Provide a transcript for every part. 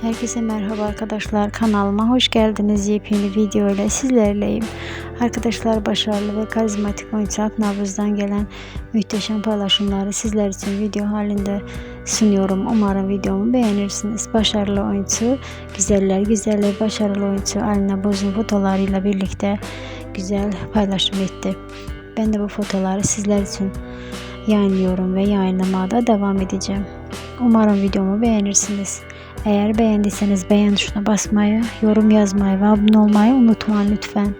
Herkese merhaba arkadaşlar kanalıma hoş geldiniz. Yepyeni video ile sizlerleyim. Arkadaşlar başarılı ve karizmatik oyuncu Aknavuz'dan gelen muhteşem paylaşımları sizler için video halinde sunuyorum. Umarım videomu beğenirsiniz. Başarılı oyuncu güzeller güzeller başarılı oyuncu Alina Boz'un fotolarıyla birlikte güzel paylaşım etti. Ben de bu fotoları sizler için yayınlıyorum ve yayınlamaya da devam edeceğim umarım videomu beğenirsiniz eğer beğendiyseniz beğen tuşuna basmayı, yorum yazmayı ve abone olmayı unutmayın lütfen.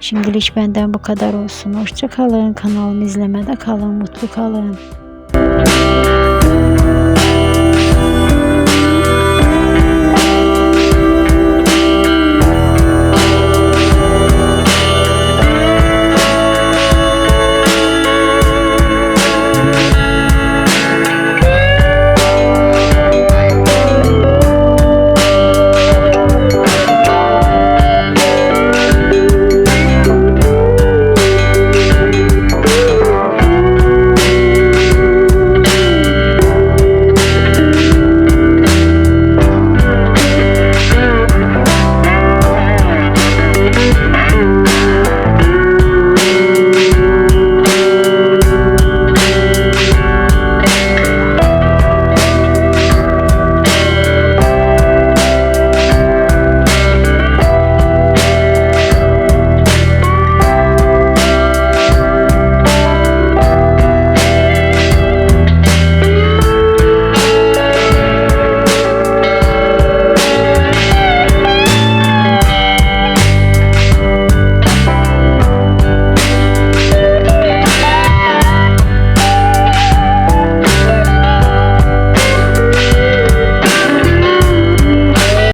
Şimdilik benden bu kadar olsun. Hoşça kalın. Kanalımı izlemede kalın. Mutlu kalın.